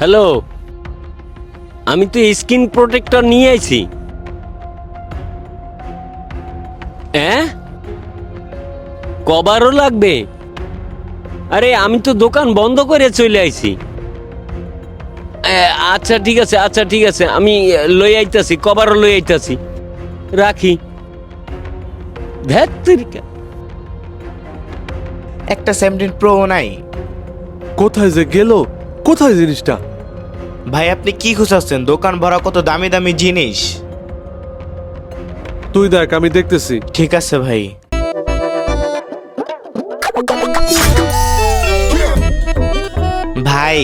Hello, আমি তো skin protector নিয়ে আইছি। হ্যাঁ কবারও লাগবে। আরে, আমি তো দোকান বন্ধ করে চলে আইছি। আচ্ছা ঠিক আছে আচ্ছা ঠিক আছে, আমি লই আইতাছি, কবারও লই আইতাছি। রাখি। ধ্যাত একটা সেভেন্টিন প্রো নাই। কোথায় যে গেল? কোথায় জিনিসটা? ভাই আপনি কি খুঁজাচ্ছেন? দোকান ভরা কত দামি দামি জিনিস? তুই দেখ আমি দেখতেছি। ঠিক আছে ভাই। ভাই